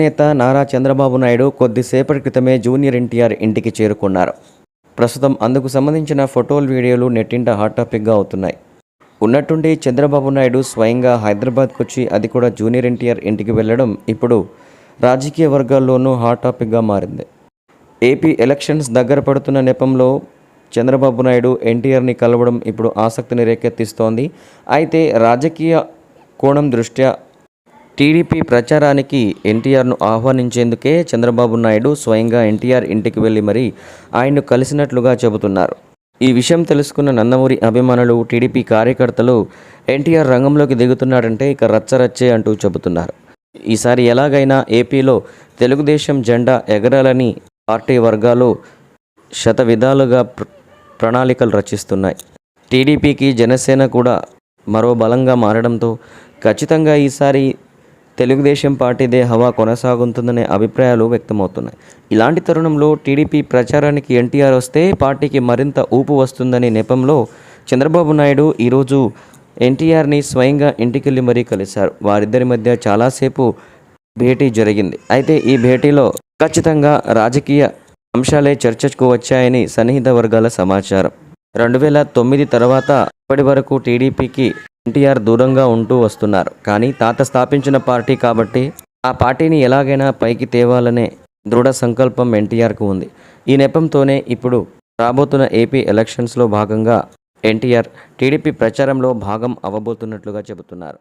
నేత నారా చంద్రబాబు నాయుడు కొద్దిసేపటి క్రితమే జూనియర్ ఎన్టీఆర్ ఇంటికి చేరుకున్నారు. ప్రస్తుతం అందుకు సంబంధించిన ఫోటోలు వీడియోలు నెట్టింట హాట్ టాపిక్గా అవుతున్నాయి. ఉన్నట్టుండి చంద్రబాబు నాయుడు స్వయంగా హైదరాబాద్కు వచ్చి అది కూడా జూనియర్ ఎన్టీఆర్ ఇంటికి వెళ్ళడం ఇప్పుడు రాజకీయ వర్గాల్లోనూ హాట్ టాపిక్గా మారింది. ఏపీ ఎలక్షన్స్ దగ్గర పడుతున్న నెపంలో చంద్రబాబు నాయుడు ఎన్టీఆర్ని కలవడం ఇప్పుడు ఆసక్తిని రేకెత్తిస్తోంది. అయితే రాజకీయ కోణం దృష్ట్యా టీడీపీ ప్రచారానికి ఎన్టీఆర్ను ఆహ్వానించేందుకే చంద్రబాబు నాయుడు స్వయంగా ఎన్టీఆర్ ఇంటికి వెళ్ళి మరీ ఆయన్ను కలిసినట్లుగా చెబుతున్నారు. ఈ విషయం తెలుసుకున్న నందమూరి అభిమానులు టీడీపీ కార్యకర్తలు ఎన్టీఆర్ రంగంలోకి దిగుతున్నాడంటే ఇక రచ్చరచ్చే అంటూ చెబుతున్నారు. ఈసారి ఎలాగైనా ఏపీలో తెలుగుదేశం జెండా ఎగరాలని పార్టీ వర్గాలు శత విధాలుగా ప్రణాళికలు రచిస్తున్నాయి. టీడీపీకి జనసేన కూడా మరో బలంగా మారడంతో ఖచ్చితంగా ఈసారి తెలుగుదేశం పార్టీదే హవా కొనసాగుతుందనే అభిప్రాయాలు వ్యక్తమవుతున్నాయి. ఇలాంటి తరుణంలో టీడీపీ ప్రచారానికి ఎన్టీఆర్ వస్తే పార్టీకి మరింత ఊపు వస్తుందనే నెపంలో చంద్రబాబు నాయుడు ఈరోజు ఎన్టీఆర్ని స్వయంగా ఇంటికెళ్ళి మరీ కలిశారు. వారిద్దరి మధ్య చాలాసేపు భేటీ జరిగింది. అయితే ఈ భేటీలో ఖచ్చితంగా రాజకీయ అంశాలే చర్చకు వచ్చాయని సన్నిహిత వర్గాల సమాచారం. రెండు వేల తొమ్మిది తర్వాత ఇప్పటి వరకు టీడీపీకి ఎన్టీఆర్ దూరంగా ఉంటూ వస్తున్నారు. కానీ తాత స్థాపించిన పార్టీ కాబట్టి ఆ పార్టీని ఎలాగైనా పైకి తేవాలనే దృఢ సంకల్పం ఎన్టీఆర్కు ఉంది. ఈ నెపంతోనే ఇప్పుడు రాబోతున్న ఏపీ ఎలక్షన్స్లో భాగంగా ఎన్టీఆర్ టీడీపీ ప్రచారంలో భాగం అవ్వబోతున్నట్లుగా చెబుతున్నారు.